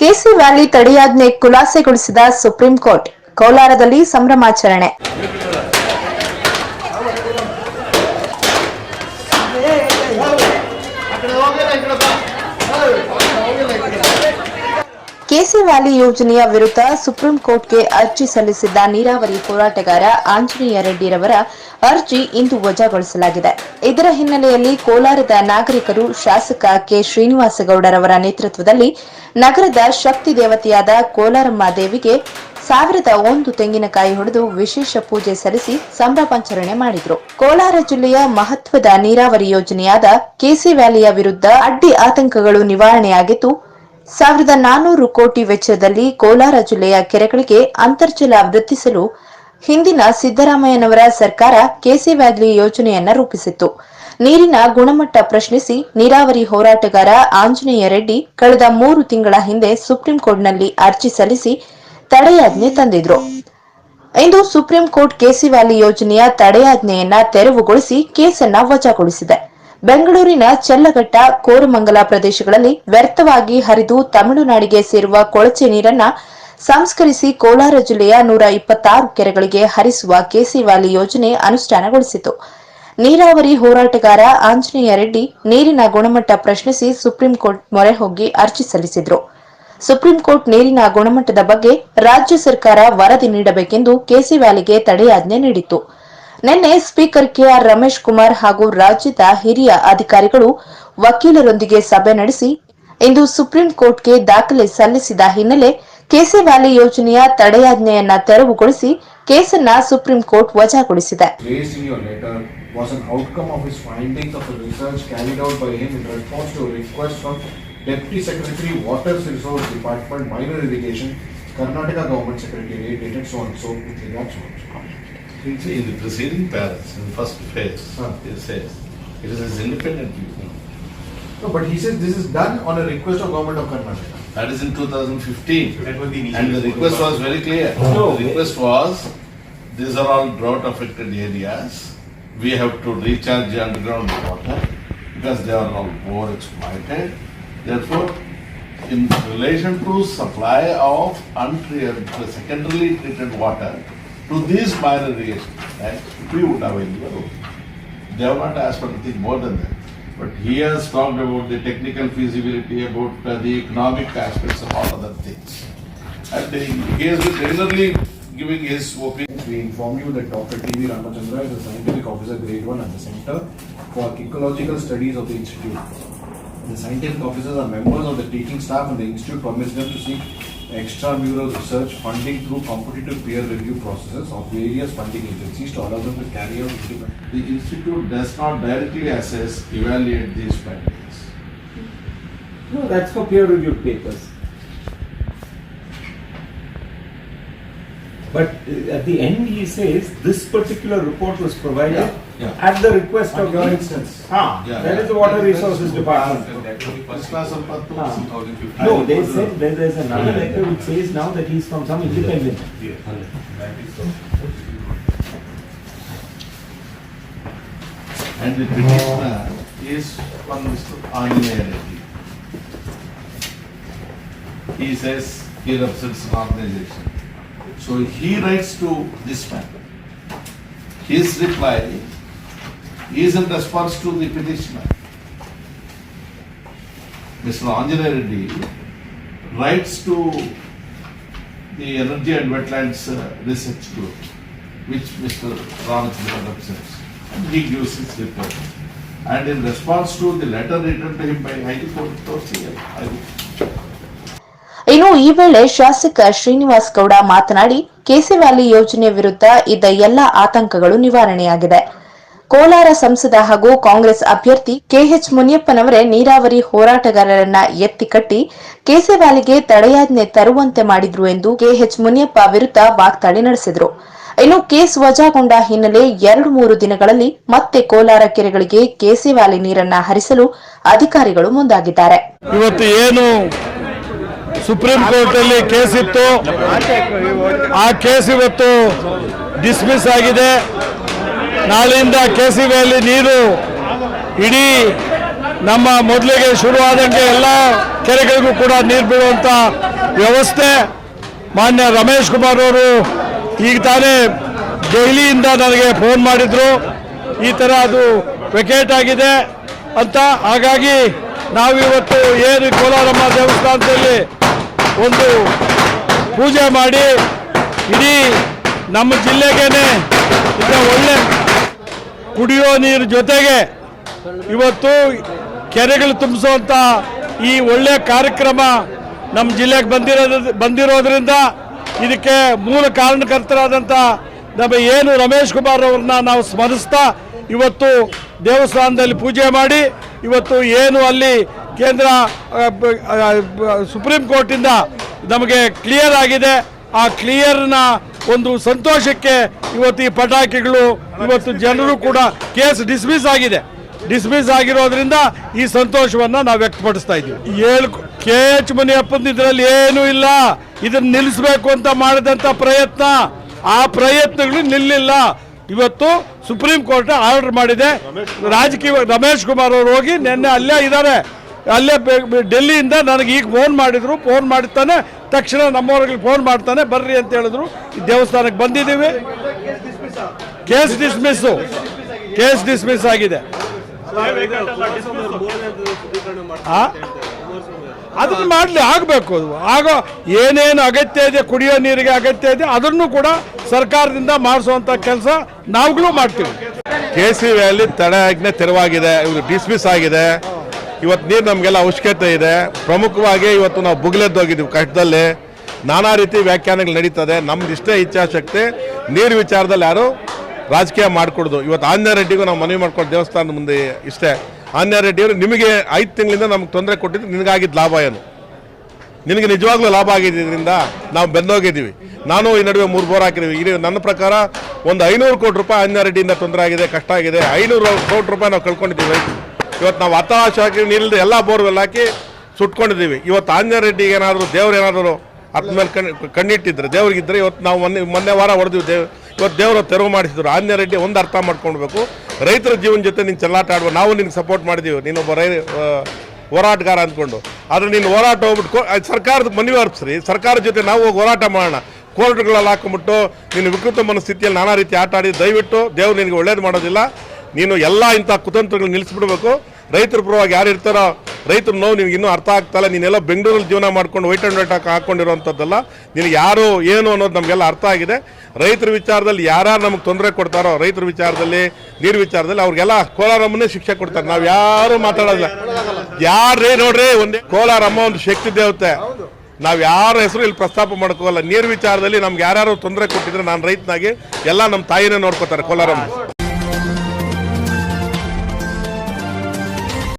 KC valley ತಡೆಯಾಜ್ಞೆ ಖುಲಾಸೆಗೊಳಿಸಿದ supreme court, ಕೋಲಾರದಲ್ಲಿ ಸಂಭ್ರಮಾಚರಣೆ. ಕೆಸಿ ವ್ಯಾಲಿ ಯೋಜನೆಯ ವಿರುದ್ಧ ಸುಪ್ರೀಂ ಕೋರ್ಟ್ಗೆ ಅರ್ಜಿ ಸಲ್ಲಿಸಿದ್ದ ನೀರಾವರಿ ಹೋರಾಟಗಾರ ಆಂಜನೇಯ ರೆಡ್ಡಿರವರ ಅರ್ಜಿ ಇಂದು ವಜಾಗೊಳಿಸಲಾಗಿದೆ. ಇದರ ಹಿನ್ನೆಲೆಯಲ್ಲಿ ಕೋಲಾರದ ನಾಗರಿಕರು ಶಾಸಕ ಕೆ ಶ್ರೀನಿವಾಸಗೌಡರವರ ನೇತೃತ್ವದಲ್ಲಿ ನಗರದ ಶಕ್ತಿ ದೇವತೆಯಾದ ಕೋಲಾರಮ್ಮ ದೇವಿಗೆ ಸಾವಿರದ ಒಂದು ತೆಂಗಿನಕಾಯಿ ಹೊಡೆದು ವಿಶೇಷ ಪೂಜೆ ಸಲ್ಲಿಸಿ ಸಂಭ್ರಮಾಚರಣೆ ಮಾಡಿದ್ರು. ಕೋಲಾರ ಜಿಲ್ಲೆಯ ಮಹತ್ವದ ನೀರಾವರಿ ಯೋಜನೆಯಾದ ಕೆಸಿ ವ್ಯಾಲಿಯ ವಿರುದ್ಧ ಅಡ್ಡಿ ಆತಂಕಗಳು ನಿವಾರಣೆಯಾಗಿದ್ದು, ಸಾವಿರದ ನಾನೂರು ಕೋಟಿ ವೆಚ್ಚದಲ್ಲಿ ಕೋಲಾರ ಜಿಲ್ಲೆಯ ಕೆರೆಗಳಿಗೆ ಅಂತರ್ಜಲ ವೃದ್ಧಿಸಲು ಹಿಂದಿನ ಸಿದ್ದರಾಮಯ್ಯನವರ ಸರ್ಕಾರ ಕೆಸಿ ವ್ಯಾಲಿ ಯೋಜನೆಯನ್ನ ರೂಪಿಸಿತ್ತು. ನೀರಿನ ಗುಣಮಟ್ಟ ಪ್ರಶ್ನಿಸಿ ನೀರಾವರಿ ಹೋರಾಟಗಾರ ಆಂಜನೇಯ ರೆಡ್ಡಿ ಕಳೆದ ಮೂರು ತಿಂಗಳ ಹಿಂದೆ ಸುಪ್ರೀಂ ಕೋರ್ಟ್ನಲ್ಲಿ ಅರ್ಜಿ ಸಲ್ಲಿಸಿ ತಡೆಯಾಜ್ಞೆ ತಂದಿದ್ರು. ಇಂದು ಸುಪ್ರೀಂ ಕೋರ್ಟ್ ಕೆಸಿ ವ್ಯಾಲಿ ಯೋಜನೆಯ ತಡೆಯಾಜ್ಞೆಯನ್ನ ತೆರವುಗೊಳಿಸಿ ಕೇಸನ್ನ ವಜಾಗೊಳಿಸಿದೆ. ಬೆಂಗಳೂರಿನ ಚೆಲ್ಲಘಟ್ಟ ಕೋರಮಂಗಲ ಪ್ರದೇಶಗಳಲ್ಲಿ ವ್ಯರ್ಥವಾಗಿ ಹರಿದು ತಮಿಳುನಾಡಿಗೆ ಸೇರುವ ಕೊಳಚೆ ನೀರನ್ನ ಸಂಸ್ಕರಿಸಿ ಕೋಲಾರ ಜಿಲ್ಲೆಯ ನೂರ ಇಪ್ಪತ್ತಾರು ಕೆರೆಗಳಿಗೆ ಹರಿಸುವ ಕೆಸಿ ವ್ಯಾಲಿ ಯೋಜನೆ ಅನುಷ್ಠಾನಗೊಳಿಸಿತು. ನೀರಾವರಿ ಹೋರಾಟಗಾರ ಆಂಜನೇಯ ರೆಡ್ಡಿ ನೀರಿನ ಗುಣಮಟ್ಟ ಪ್ರಶ್ನಿಸಿ ಸುಪ್ರೀಂ ಕೋರ್ಟ್ ಮೊರೆ ಹೋಗಿ ಅರ್ಜಿ ಸಲ್ಲಿಸಿದರು. ಸುಪ್ರೀಂ ಕೋರ್ಟ್ ನೀರಿನ ಗುಣಮಟ್ಟದ ಬಗ್ಗೆ ರಾಜ್ಯ ಸರ್ಕಾರ ವರದಿ ನೀಡಬೇಕೆಂದು ಕೆಸಿ ವ್ಯಾಲಿಗೆ ತಡೆಯಾಜ್ಞೆ ನೀಡಿತ್ತು. ನಿನ್ನೆ ಸ್ಪೀಕರ್ ಕೆಆರ್ ರಮೇಶ್ ಕುಮಾರ್ ಹಾಗೂ ರಾಜ್ಯದ ಹಿರಿಯ ಅಧಿಕಾರಿಗಳು ವಕೀಲರೊಂದಿಗೆ ಸಭೆ ನಡೆಸಿ ಇಂದು ಸುಪ್ರೀಂ ಕೋರ್ಟ್ಗೆ ದಾಖಲೆ ಸಲ್ಲಿಸಿದ ಹಿನ್ನೆಲೆ ಕೆಸಿ ವ್ಯಾಲಿ ಯೋಜನೆಯ ತಡೆಯಾಜ್ಞೆಯನ್ನ ತೆರವುಗೊಳಿಸಿ ಕೇಸನ್ನ ಸುಪ್ರೀಂ ಕೋರ್ಟ್ ವಜಾಗೊಳಿಸಿದೆ was an outcome of his findings of a research carried out by him in response to a request from Deputy Secretary Water Resource Department Minor Irrigation, Karnataka Government Secretariat dated so and so with regard so and so. In the preceding paras, in the first phase, Huh. it says, it is an independent review. No, but he says this is done on a request of Government of Karnataka. That is in two thousand fifteen. That was the And the request was very clear. No. The request was, these are all drought affected areas. We have to recharge the underground water because they are all over exploited. Therefore, in relation to supply of untreated, secondarily treated water to these minor irrigation, right, we would avail the road. They have not asked for anything more than that. But he has talked about the technical feasibility, about uh, the economic aspects of all other things. And he has been regularly giving his opinion. We inform you that Dr. T.V. Ramachandra is a scientific officer grade 1 at the Center for Ecological Studies of the Institute. The scientific officers are members of the teaching staff and the institute permits them to seek extramural research funding through competitive peer review processes of various funding agencies to allow them to carry out independent. The institute does not directly assess, evaluate these findings. No, that's for peer reviewed papers. But uh, at the end, he says this particular report was provided Yeah, yeah. at the request of your instance. Ah, Yeah, that yeah. is the Water Resources Department. Krishna Sampathu, Ah. No, they said that there's another letter which says now that he's from some independent. And the petitioner is from Mr. Anjaneya Reddy. He says he represents an organization. So he writes to this man. His reply is in response to the petitioner. Mr. Anjana Reddy writes to the Energy and Wetlands uh, Research Group, which Mr. Ramachandran represents, and he gives his report. And in response to the letter written to him by High Court I will ಇನ್ನು ಈ ವೇಳೆ ಶಾಸಕ ಶ್ರೀನಿವಾಸ್ ಗೌಡ ಮಾತನಾಡಿ KC valley ಯೋಜನೆ ವಿರುದ್ಧ ಇದ್ದ ಎಲ್ಲ ಆತಂಕಗಳು ನಿವಾರಣೆಯಾಗಿದೆ ಕೋಲಾರ ಸಂಸದ ಹಾಗೂ ಕಾಂಗ್ರೆಸ್ ಅಭ್ಯರ್ಥಿ ಕೆಎಚ್ ಮುನಿಯಪ್ಪನವರೇ ನೀರಾವರಿ ಹೋರಾಟಗಾರರನ್ನ ಎತ್ತಿಕಟ್ಟಿ ಕಟ್ಟಿ ಕೆಸಿ ತಡೆಯಾಜ್ಞೆ ತರುವಂತೆ ಮಾಡಿದ್ರು ಎಂದು ಕೆಎಚ್ ಮುನಿಯಪ್ಪ ವಿರುದ್ಧ ವಾಗ್ದಾಳಿ ನಡೆಸಿದರು. ಇನ್ನು ಕೇಸ್ ವಜಾಗೊಂಡ ಹಿನ್ನೆಲೆ ಎರಡು ಮೂರು ದಿನಗಳಲ್ಲಿ ಮತ್ತೆ ಕೋಲಾರ ಕೆರೆಗಳಿಗೆ ಕೆಸೆವಾಲಿ ನೀರನ್ನ ಹರಿಸಲು ಅಧಿಕಾರಿಗಳು ಮುಂದಾಗಿದ್ದಾರೆ. ಸುಪ್ರೀಂ ಕೋರ್ಟಲ್ಲಿ ಕೇಸ್ ಇತ್ತು? ಆ ಕೇಸ್ ಇವತ್ತು ಡಿಸ್ಮಿಸ್ ಆಗಿದೆ. ನಾಳೆಯಿಂದ ಕೆ ಸಿ ವ್ಯಾಲಿ ನೀರು ಇಡೀ ನಮ್ಮ ಮೊದಲಿಗೆ ಶುರುವಾದಂಗೆ ಎಲ್ಲ ಕೆರೆಗಳಿಗೂ ಕೂಡ ನೀರು ಬಿಡುವಂತ ವ್ಯವಸ್ಥೆ ಮಾನ್ಯ ರಮೇಶ್ ಕುಮಾರ್ ಅವರು ಈಗ ತಾನೇ ದೆಹಲಿಯಿಂದ ನನಗೆ ಫೋನ್ ಮಾಡಿದ್ರು. ಈ ಥರ ಅದು ವೆಕೇಟ್ ಆಗಿದೆ ಅಂತ. ಹಾಗಾಗಿ ನಾವಿವತ್ತು ಏನು ಕೋಲಾರಮ್ಮ ದೇವಸ್ಥಾನದಲ್ಲಿ ಒಂದು ಪೂಜೆ ಮಾಡಿ ಇಡೀ ನಮ್ಮ ಜಿಲ್ಲೆಗೇನೆ ಈಗ ಒಳ್ಳೆ ಕುಡಿಯೋ ನೀರು ಜೊತೆಗೆ ಇವತ್ತು ಕೆರೆಗಳು ತುಂಬಿಸುವಂಥ ಈ ಒಳ್ಳೆಯ ಕಾರ್ಯಕ್ರಮ ನಮ್ಮ ಜಿಲ್ಲೆಗೆ ಬಂದಿರೋದ್, ಬಂದಿರೋದ್ರಿಂದ ಇದಕ್ಕೆ ಮೂಲ ಕಾರಣಕರ್ತರಾದಂಥ ನಮ್ಮ ಏನು ರಮೇಶ್ ಕುಮಾರ್ ಅವ್ರನ್ನ ನಾವು ಸ್ಮರಿಸ್ತಾ ಇವತ್ತು ದೇವಸ್ಥಾನದಲ್ಲಿ ಪೂಜೆ ಮಾಡಿ ಇವತ್ತು ಏನು ಅಲ್ಲಿ ಕೇಂದ್ರ ಸುಪ್ರೀಂ ಕೋರ್ಟಿಂದ ನಮಗೆ ಕ್ಲಿಯರ್ ಆಗಿದೆ. ಆ ಕ್ಲಿಯರ್ನ ಒಂದು ಸಂತೋಷಕ್ಕೆ ಇವತ್ತು ಈ ಪಟಾಕಿಗಳು, ಇವತ್ತು ಜನರು ಕೂಡ ಕೇಸ್ ಡಿಸ್ಮಿಸ್ ಆಗಿದೆ. ಡಿಸ್ಮಿಸ್ ಆಗಿರೋದ್ರಿಂದ ಈ ಸಂತೋಷವನ್ನ ನಾವು ವ್ಯಕ್ತಪಡಿಸ್ತಾ ಇದ್ದೀವಿ. ಏಳು ಕೆ ಎಚ್ ಮುನಿಯಪ್ಪನ ಇದರಲ್ಲಿ ಏನೂ ಇಲ್ಲ. ಇದನ್ನು ನಿಲ್ಲಿಸಬೇಕು ಅಂತ ಮಾಡಿದಂಥ ಪ್ರಯತ್ನ. ಆ ಪ್ರಯತ್ನಗಳು ನಿಲ್ಲಿಲ್ಲ. ಇವತ್ತು ಸುಪ್ರೀಂ ಕೋರ್ಟ್ ಆರ್ಡರ್ ಮಾಡಿದೆ. ರಾಜಕೀಯ ರಮೇಶ್ ಕುಮಾರ್ ಅವರು ಹೋಗಿ ನಿನ್ನೆ ಅಲ್ಲೇ ಇದ್ದಾರೆ. ಅಲ್ಲೇ ಡೆಲ್ಲಿಯಿಂದ ನನಗೆ ಈಗ ಫೋನ್ ಮಾಡಿದ್ರು. ಫೋನ್ ಮಾಡ್ತಾನೆ ತಕ್ಷಣ ನಮ್ಮವ್ರಿಗೆ ಫೋನ್ ಮಾಡ್ತಾನೆ, ಬರ್ರಿ ಅಂತ ಹೇಳಿದ್ರು. ದೇವಸ್ಥಾನಕ್ಕೆ ಬಂದಿದ್ದೀವಿ. ಕೇಸ್ ಡಿಸ್ಮಿಸ್ಸು. ಕೇಸ್ ಡಿಸ್ಮಿಸ್ ಆಗಿದೆ? ಅದನ್ನ ಮಾಡಲಿ, ಆಗಬೇಕು ಅದು. ಆಗೋ ಏನೇನು ಅಗತ್ಯ ಇದೆ, ಕುಡಿಯೋ ನೀರಿಗೆ ಅಗತ್ಯ ಇದೆ, ಅದನ್ನು ಕೂಡ ಸರ್ಕಾರದಿಂದ ಮಾಡಿಸುವಂಥ ಕೆಲಸ ನಾವುಗಳು ಮಾಡ್ತೀವಿ. ಕೆ ಸಿ ವ್ಯಾಲಿ ತಡೆಯಾಜ್ಞೆ ತೆರವಾಗಿದೆ, ಇವರು ಡಿಸ್ಮಿಸ್ ಆಗಿದೆ. ಇವತ್ತು ನೀರು ನಮಗೆಲ್ಲ ಅವಶ್ಯಕತೆ ಇದೆ. ಪ್ರಮುಖವಾಗಿ ಇವತ್ತು ನಾವು ಬುಗ್ಲೆದ್ದೋಗಿದ್ದೀವಿ ಕಷ್ಟದಲ್ಲಿ. ನಾನಾ ರೀತಿ ವ್ಯಾಖ್ಯಾನಗಳು ನಡೀತದೆ. ನಮ್ದು ಇಷ್ಟೇ ಇಚ್ಛಾಶಕ್ತಿ. ನೀರು ವಿಚಾರದಲ್ಲಿ ಯಾರು ರಾಜಕೀಯ ಮಾಡಿಕೊಡ್ದು. ಇವತ್ತು ಆಂಜನೇಯ ರೆಡ್ಡಿಗೂ ನಾವು ಮನವಿ ಮಾಡ್ಕೊಂಡು ದೇವಸ್ಥಾನದ ಮುಂದೆ ಇಷ್ಟೇ. ಆಂಜನೇಯ ರೆಡ್ಡಿಯವರು ನಿಮಗೆ ಐದು ತಿಂಗಳಿಂದ ನಮ್ಗೆ ತೊಂದರೆ ಕೊಟ್ಟಿದ್ದು, ನಿನಗಾಗಿದ್ದು ಲಾಭ ಏನು? ನಿನಗೆ ನಿಜವಾಗ್ಲೂ ಲಾಭ ಆಗಿದ್ದರಿಂದ ನಾವು ಬೆಂದೋಗಿದ್ದೀವಿ. ನಾನು ಈ ನಡುವೆ ಮೂರು ಬೋರ್ ಹಾಕಿದ್ದೀವಿ. ಇಲ್ಲಿ ನನ್ನ ಪ್ರಕಾರ ಒಂದು ಐನೂರು ಕೋಟಿ ರೂಪಾಯಿ ಆಂಜನೇಯ ರೆಡ್ಡಿಯಿಂದ ತೊಂದರೆ ಆಗಿದೆ, ಕಷ್ಟ ಆಗಿದೆ. ಐನೂರು ಕೋಟಿ ರೂಪಾಯಿ ನಾವು ಕಳ್ಕೊಂಡಿದ್ದೀವಿ ಇವತ್ತು ನಾವು ಹತಾಶಾಗಿ ನೀರಿಲ್ಲದೆ ಎಲ್ಲ ಬೋರ್ವೆಲ್ ಹಾಕಿ ಸುಟ್ಕೊಂಡಿದ್ದೀವಿ. ಇವತ್ತು ಆಂಜನೇಯ ರೆಡ್ಡಿಗೆ ಏನಾದರೂ ದೇವ್ರು ಏನಾದರೂ ಅದ್ರ ಮೇಲೆ ಕಣ್, ಕಣ್ಣಿಟ್ಟಿದ್ರೆ, ದೇವ್ರಿಗಿದ್ರೆ ಇವತ್ತು ನಾವು ಮೊನ್ನೆ ಮೊನ್ನೆ ವಾರ ಹೊಡೆದಿವಿ ದೇವ್, ಇವತ್ತು ದೇವರು ತೆರವು ಮಾಡಿಸಿದ್ರು. ಆಂಜನೇಯ ರೆಡ್ಡಿ ಒಂದು ಅರ್ಥ ಮಾಡ್ಕೊಳ್ಬೇಕು. ರೈತರ ಜೀವನ ಜೊತೆ ನೀನು ಚೆಲ್ಲಾಟ ಆಡುವ ನಾವು ನಿನ್ಗೆ ಸಪೋರ್ಟ್ ಮಾಡಿದ್ದೀವಿ ನೀನೊಬ್ಬ ರೈ ಹೋರಾಟಗಾರ ಅಂದ್ಕೊಂಡು. ಆದರೆ ನೀನು ಹೋರಾಟ ಹೋಗ್ಬಿಟ್ಟು ಸರ್ಕಾರದ ಮನವಿ ಅರ್ಪಿಸ್ರಿ. ಸರ್ಕಾರದ ಜೊತೆ ನಾವು ಹೋಗಿ ಹೋರಾಟ ಮಾಡೋಣ. ಕೋರ್ಟ್ಗಳಲ್ಲಿ ಹಾಕೊಂಬಿಟ್ಟು ನೀನು ವಿಕೃತ ಮನಸ್ಥಿತಿಯಲ್ಲಿ ನಾನಾ ರೀತಿ ಆಟ ಆಡಿ ದಯವಿಟ್ಟು ದೇವ್ರು ನಿನಗೆ ಒಳ್ಳೇದು ಮಾಡೋದಿಲ್ಲ. ನೀನು ಎಲ್ಲ ಇಂಥ ಕುತಂತ್ರಗಳು ನಿಲ್ಲಿಸ್ಬಿಡ್ಬೇಕು. ರೈತರ ಪರವಾಗಿ ಯಾರು ಇರ್ತಾರೋ, ರೈತರ ನೋವು ನಿನಗೆ ಇನ್ನೂ ಅರ್ಥ ಇಲ್ಲ. ನೀನೆಲ್ಲ ಬೆಂಗಳೂರಲ್ಲಿ ಜೀವನ ಮಾಡ್ಕೊಂಡು ವೈಟ್ ಆ್ಯಂಡ್ ವೈಟ್ ಹಾಕಿ ಹಾಕೊಂಡಿರೋವಂಥದ್ದಲ್ಲ, ನಿನಗೆ ಯಾರು ಏನು ಅನ್ನೋದು ನಮಗೆಲ್ಲ ಅರ್ಥ ಆಗಿದೆ. ರೈತರ ವಿಚಾರದಲ್ಲಿ ಯಾರ್ಯಾರು ನಮಗೆ ತೊಂದರೆ ಕೊಡ್ತಾರೋ, ರೈತರ ವಿಚಾರದಲ್ಲಿ, ನೀರು ವಿಚಾರದಲ್ಲಿ ಅವ್ರಿಗೆಲ್ಲ ಕೋಲಾರಮ್ಮನೇ ಶಿಕ್ಷೆ ಕೊಡ್ತಾರೆ. ನಾವು ಯಾರು ಮಾತಾಡೋದಿಲ್ಲ. ಯಾರೇ ನೋಡ್ರಿ, ಒಂದೇ ಕೋಲಾರಮ್ಮ ಒಂದು ಶಕ್ತಿ ದೇವತೆ. ನಾವು ಯಾರ ಹೆಸರು ಇಲ್ಲಿ ಪ್ರಸ್ತಾಪ ಮಾಡ್ಕೋಲ್ಲ ನೀರು ವಿಚಾರದಲ್ಲಿ ನಮ್ಗೆ ಯಾರ್ಯಾರು ತೊಂದರೆ ಕೊಟ್ಟಿದ್ರೆ ನಾನು ರೈತನಾಗಿ ಎಲ್ಲ ನಮ್ಮ ತಾಯಿನೇ ನೋಡ್ಕೋತಾರೆ ಕೋಲಾರಮ್ಮ